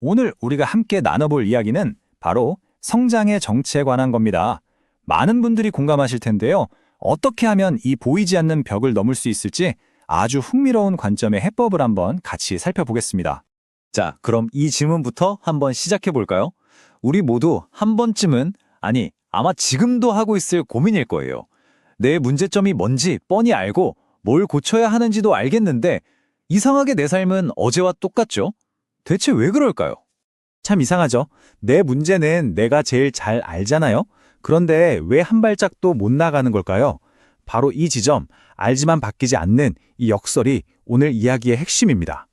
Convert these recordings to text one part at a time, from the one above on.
오늘 우리가 함께 나눠볼 이야기는 바로 성장의 정체에 관한 겁니다. 많은 분들이 공감하실 텐데요. 어떻게 하면 이 보이지 않는 벽을 넘을 수 있을지 아주 흥미로운 관점의 해법을 한번 같이 살펴보겠습니다. 자, 그럼 이 질문부터 한번 시작해 볼까요? 우리 모두 한 번쯤은, 아니, 아마 지금도 하고 있을 고민일 거예요. 내 문제점이 뭔지 뻔히 알고 뭘 고쳐야 하는지도 알겠는데, 이상하게 내 삶은 어제와 똑같죠? 대체 왜 그럴까요? 참 이상하죠? 내 문제는 내가 제일 잘 알잖아요? 그런데 왜 한 발짝도 못 나가는 걸까요? 바로 이 지점, 알지만 바뀌지 않는 이 역설이 오늘 이야기의 핵심입니다.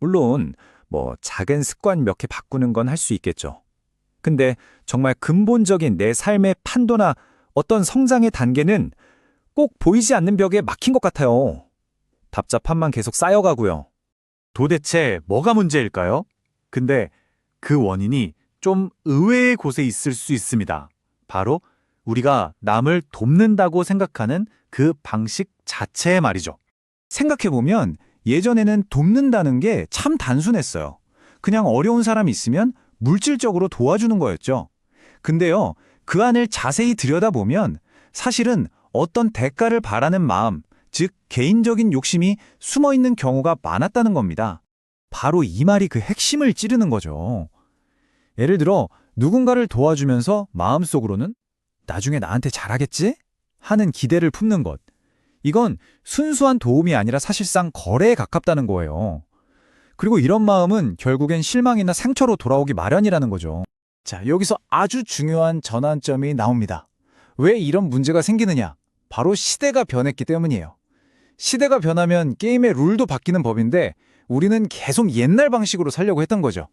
물론, 뭐 작은 습관 몇 개 바꾸는 건 할 수 있겠죠. 근데 정말 근본적인 내 삶의 판도나 어떤 성장의 단계는 꼭 보이지 않는 벽에 막힌 것 같아요. 답답함만 계속 쌓여가고요. 도대체 뭐가 문제일까요? 근데 그 원인이 좀 의외의 곳에 있을 수 있습니다. 바로 우리가 남을 돕는다고 생각하는 그 방식 자체의 말이죠. 생각해보면 예전에는 돕는다는 게 참 단순했어요. 그냥 어려운 사람이 있으면 물질적으로 도와주는 거였죠. 근데요, 그 안을 자세히 들여다보면 사실은 어떤 대가를 바라는 마음, 즉 개인적인 욕심이 숨어 있는 경우가 많았다는 겁니다. 바로 이 말이 그 핵심을 찌르는 거죠. 예를 들어 누군가를 도와주면서 마음속으로는 나중에 나한테 잘하겠지? 하는 기대를 품는 것. 이건 순수한 도움이 아니라 사실상 거래에 가깝다는 거예요. 그리고 이런 마음은 결국엔 실망이나 상처로 돌아오기 마련이라는 거죠. 자, 여기서 아주 중요한 전환점이 나옵니다. 왜 이런 문제가 생기느냐? 바로 시대가 변했기 때문이에요. 시대가 변하면 게임의 룰도 바뀌는 법인데 우리는 계속 옛날 방식으로 살려고 했던 거죠.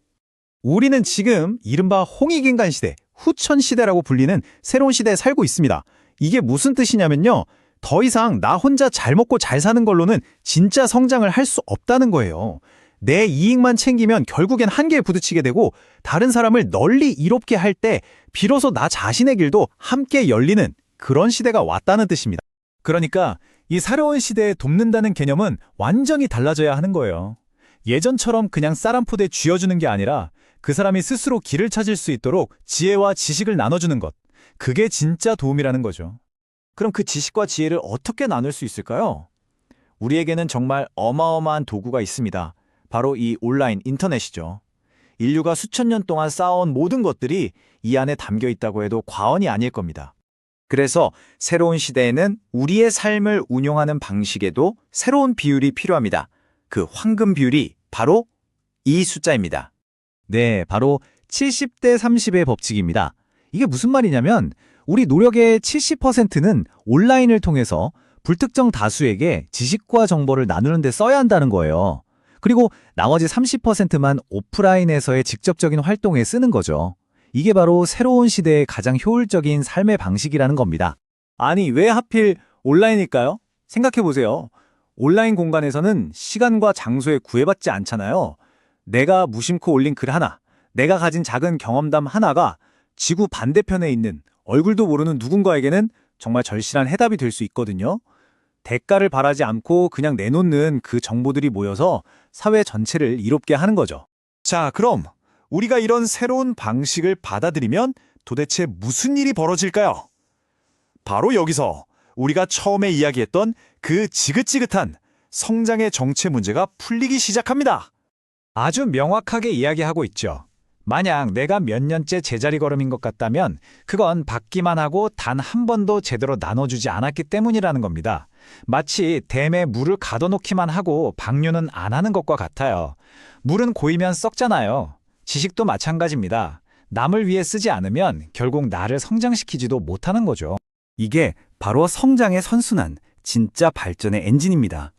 우리는 지금 이른바 홍익인간 시대, 후천 시대라고 불리는 새로운 시대에 살고 있습니다. 이게 무슨 뜻이냐면요. 더 이상 나 혼자 잘 먹고 잘 사는 걸로는 진짜 성장을 할 수 없다는 거예요. 내 이익만 챙기면 결국엔 한계에 부딪히게 되고 다른 사람을 널리 이롭게 할 때 비로소 나 자신의 길도 함께 열리는 그런 시대가 왔다는 뜻입니다. 그러니까 이 새로운 시대에 돕는다는 개념은 완전히 달라져야 하는 거예요. 예전처럼 그냥 쌀한포대 쥐어주는 게 아니라 그 사람이 스스로 길을 찾을 수 있도록 지혜와 지식을 나눠주는 것. 그게 진짜 도움이라는 거죠. 그럼 그 지식과 지혜를 어떻게 나눌 수 있을까요? 우리에게는 정말 어마어마한 도구가 있습니다. 바로 이 온라인 인터넷이죠. 인류가 수천 년 동안 쌓아온 모든 것들이 이 안에 담겨 있다고 해도 과언이 아닐 겁니다. 그래서 새로운 시대에는 우리의 삶을 운용하는 방식에도 새로운 비율이 필요합니다. 그 황금 비율이 바로 이 숫자입니다. 네, 바로 70대 30의 법칙입니다. 이게 무슨 말이냐면 우리 노력의 70%는 온라인을 통해서 불특정 다수에게 지식과 정보를 나누는 데 써야 한다는 거예요. 그리고 나머지 30%만 오프라인에서의 직접적인 활동에 쓰는 거죠. 이게 바로 새로운 시대의 가장 효율적인 삶의 방식이라는 겁니다. 아니, 왜 하필 온라인일까요? 생각해보세요. 온라인 공간에서는 시간과 장소에 구애받지 않잖아요. 내가 무심코 올린 글 하나, 내가 가진 작은 경험담 하나가 지구 반대편에 있는 얼굴도 모르는 누군가에게는 정말 절실한 해답이 될 수 있거든요. 대가를 바라지 않고 그냥 내놓는 그 정보들이 모여서 사회 전체를 이롭게 하는 거죠. 자, 그럼 우리가 이런 새로운 방식을 받아들이면 도대체 무슨 일이 벌어질까요? 바로 여기서 우리가 처음에 이야기했던 그 지긋지긋한 성장의 정체 문제가 풀리기 시작합니다. 아주 명확하게 이야기하고 있죠. 만약 내가 몇 년째 제자리 걸음인 것 같다면 그건 받기만 하고 단 한 번도 제대로 나눠주지 않았기 때문이라는 겁니다. 마치 댐에 물을 가둬놓기만 하고 방류는 안 하는 것과 같아요. 물은 고이면 썩잖아요. 지식도 마찬가지입니다. 남을 위해 쓰지 않으면 결국 나를 성장시키지도 못하는 거죠. 이게 바로 성장의 선순환, 진짜 발전의 엔진입니다.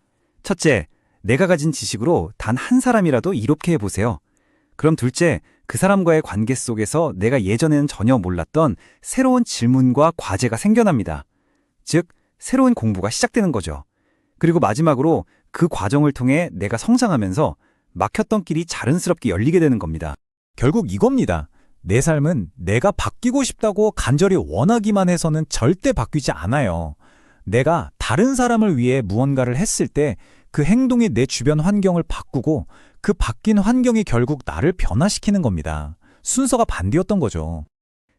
첫째, 내가 가진 지식으로 단 한 사람이라도 이롭게 해보세요. 그럼 둘째, 그 사람과의 관계 속에서 내가 예전에는 전혀 몰랐던 새로운 질문과 과제가 생겨납니다. 즉, 새로운 공부가 시작되는 거죠. 그리고 마지막으로 그 과정을 통해 내가 성장하면서 막혔던 길이 자연스럽게 열리게 되는 겁니다. 결국 이겁니다. 내 삶은 내가 바뀌고 싶다고 간절히 원하기만 해서는 절대 바뀌지 않아요. 내가 다른 사람을 위해 무언가를 했을 때 그 행동이 내 주변 환경을 바꾸고 그 바뀐 환경이 결국 나를 변화시키는 겁니다. 순서가 반대였던 거죠.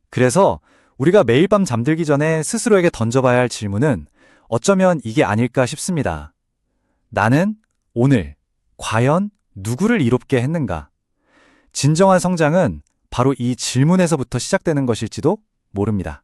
그래서 우리가 매일 밤 잠들기 전에 스스로에게 던져봐야 할 질문은 어쩌면 이게 아닐까 싶습니다. 나는 오늘 과연 누구를 이롭게 했는가? 진정한 성장은 바로 이 질문에서부터 시작되는 것일지도 모릅니다.